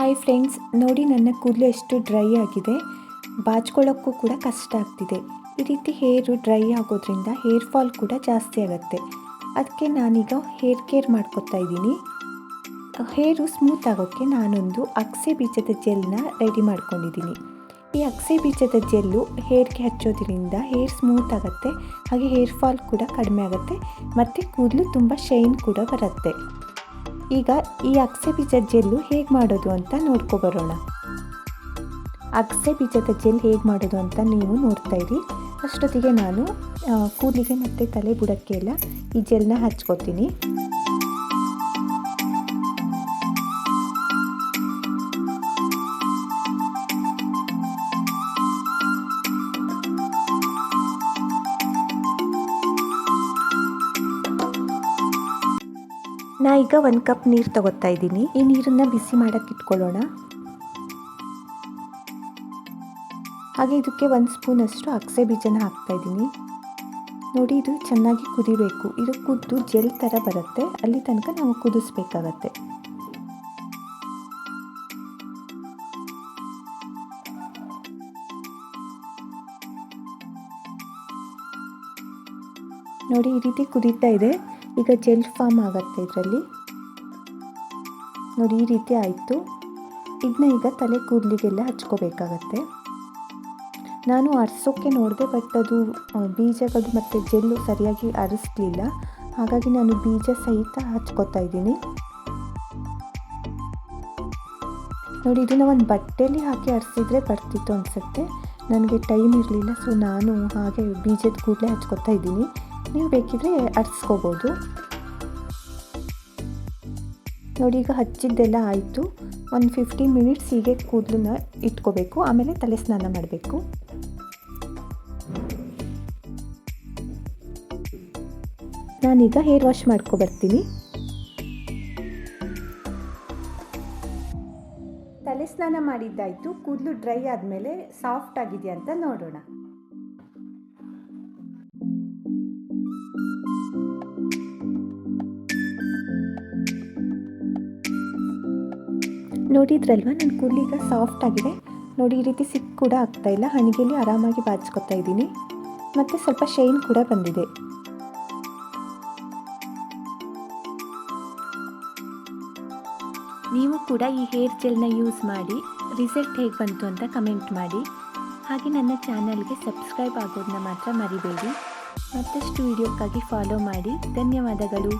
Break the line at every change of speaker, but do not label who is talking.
Hi friends ನೋಡಿ ನನ್ನ ಕೂದಲು ಎಷ್ಟು ಡ್ರೈ ಆಗಿದೆ. ಬಾಚ್ಕೊಳ್ಳೋಕ್ಕೂ ಕೂಡ ಕಷ್ಟ ಆಗ್ತಿದೆ. ಈ ರೀತಿ ಹೇರು ಡ್ರೈ ಆಗೋದ್ರಿಂದ ಹೇರ್ ಫಾಲ್ ಕೂಡ ಜಾಸ್ತಿ ಆಗುತ್ತೆ. ಅದಕ್ಕೆ ನಾನೀಗ ಹೇರ್ ಕೇರ್ ಮಾಡ್ಕೊತಾ ಇದ್ದೀನಿ. ಹೇರು ಸ್ಮೂತ್ ಆಗೋಕ್ಕೆ ನಾನೊಂದು ಅಗಸೆ ಬೀಜದ ಜೆಲ್ನ ರೆಡಿ ಮಾಡ್ಕೊಂಡಿದ್ದೀನಿ. ಈ ಅಗಸೆ ಬೀಜದ ಜೆಲ್ಲು ಹೇರ್ಗೆ ಹಚ್ಚೋದ್ರಿಂದ ಹೇರ್ ಸ್ಮೂತ್ ಆಗುತ್ತೆ. ಹಾಗೆ ಹೇರ್ ಫಾಲ್ ಕೂಡ ಕಡಿಮೆ ಆಗುತ್ತೆ. ಮತ್ತು ಕೂದಲು ತುಂಬ ಶೈನ್ ಕೂಡ ಬರುತ್ತೆ. ಈಗ ಈ ಅಗಸೆ ಬೀಜದ ಜೆಲ್ಲು ಹೇಗೆ ಮಾಡೋದು ಅಂತ ನೋಡ್ಕೊಬರೋಣ ಅಗಸೆ ಬೀಜದ ಜೆಲ್ ಹೇಗೆ ಮಾಡೋದು ಅಂತ ನೀವು ನೋಡ್ತಾ ಇರಿ. ಅಷ್ಟೊತ್ತಿಗೆ ನಾನು ಕೂದಲಿಗೆ ಮತ್ತು ತಲೆ ಬುಡಕ್ಕೆ ಎಲ್ಲ ಈ ಜೆಲ್ನ ಹಚ್ಕೋತೀನಿ. ನಾ ಈಗ ಒಂದು ಕಪ್ ನೀರು ತಗೋತಾ ಇದ್ದೀನಿ. ಈ ನೀರನ್ನು ಬಿಸಿ ಮಾಡೋಕ್ಕೆ ಇಟ್ಕೊಳ್ಳೋಣ. ಹಾಗೆ ಇದಕ್ಕೆ ಒಂದು ಸ್ಪೂನ್ ಅಷ್ಟು ಅಗಸೆ ಬೀಜನ ಹಾಕ್ತಾ ಇದ್ದೀನಿ. ನೋಡಿ, ಇದು ಚೆನ್ನಾಗಿ ಕುದಿಬೇಕು. ಇದು ಕುದ್ದು ಜೆಲ್ ಥರ ಬರುತ್ತೆ. ಅಲ್ಲಿ ತನಕ ನಾವು ಕುದಿಸ್ಬೇಕಾಗತ್ತೆ. ನೋಡಿ, ಈ ರೀತಿ ಕುದೀತಾ ಇದೆ. ಈಗ ಜೆಲ್ ಫಾರ್ಮ್ ಆಗುತ್ತೆ ಇದರಲ್ಲಿ. ನೋಡಿ, ಈ ರೀತಿ ಆಯಿತು. ಇದನ್ನ ಈಗ ತಲೆ ಕೂದಲಿಗೆಲ್ಲ ಹಚ್ಕೋಬೇಕಾಗತ್ತೆ. ನಾನು ಅರ್ಸೋಕ್ಕೆ ನೋಡಿದೆ, ಬಟ್ ಅದು ಬೀಜಗಳು ಮತ್ತು ಜೆಲ್ಲು ಸರಿಯಾಗಿ ಅರಿಸ್ಲಿಲ್ಲ. ಹಾಗಾಗಿ ನಾನು ಬೀಜ ಸಹಿತ ಹಚ್ಕೋತಾ ಇದ್ದೀನಿ. ನೋಡಿ ಇದನ್ನ ಒಂದು ಬಟ್ಟೆಯಲ್ಲಿ ಹಾಕಿ ಅರಿಸಿದ್ರೆ ಬರ್ತಿತ್ತು ಅನಿಸುತ್ತೆ. ನನಗೆ ಟೈಮ್ ಇರಲಿಲ್ಲ, ಸೊ ನಾನು ಹಾಗೆ ಬೀಜದ ಕೂಡಲೇ ಹಚ್ಕೋತಾ ಇದ್ದೀನಿ. ನೀವು ಬೇಕಿದ್ರೆ ಅರ್ಸ್ಕೋಬೋದು. ನೋಡಿ, ಈಗ ಹಚ್ಚಿದ್ದೆಲ್ಲ ಆಯಿತು. ಒಂದು ಫಿಫ್ಟೀನ್ ಮಿನಿಟ್ಸ್ ಹೀಗೆ ಕೂದಲನ್ನ ಇಟ್ಕೋಬೇಕು. ಆಮೇಲೆ ತಲೆ ಸ್ನಾನ ಮಾಡಬೇಕು. ನಾನೀಗ ಹೇರ್ ವಾಶ್ ಮಾಡ್ಕೊಬರ್ತೀನಿ ತಲೆ ಸ್ನಾನ ಮಾಡಿದ್ದಾಯಿತು. ಕೂದಲು ಡ್ರೈ ಆದಮೇಲೆ ಸಾಫ್ಟ್ ಆಗಿದೆಯಾ ಅಂತ ನೋಡೋಣ. ನೋಡಿದ್ರಲ್ವ? ನನ್ನ ಕೂದಲೀಗ ಸಾಫ್ಟ್ ಆಗಿದೆ. ನೋಡಿ, ಈ ರೀತಿ ಸಿಕ್ ಕೂಡ ಆಗ್ತಾ ಇಲ್ಲ. ಹಣಿಗೆಯಲ್ಲಿ ಆರಾಮಾಗಿ ಬಾಚ್ಕೊತಾ ಇದ್ದೀನಿ. ಮತ್ತು ಸ್ವಲ್ಪ ಶೈನ್ ಕೂಡ ಬಂದಿದೆ. ನೀವು ಕೂಡ ಈ ಹೇರ್ ಜೆಲ್ನ ಯೂಸ್ ಮಾಡಿ, ರಿಸಲ್ಟ್ ಹೇಗೆ ಬಂತು ಅಂತ ಕಮೆಂಟ್ ಮಾಡಿ. ಹಾಗೆ ನನ್ನ ಚಾನಲ್ಗೆ ಸಬ್ಸ್ಕ್ರೈಬ್ ಆಗೋದನ್ನ ಮಾತ್ರ ಮರಿಬೇಡಿ. ಮತ್ತಷ್ಟು ವೀಡಿಯೋಕ್ಕಾಗಿ ಫಾಲೋ ಮಾಡಿ. ಧನ್ಯವಾದಗಳು.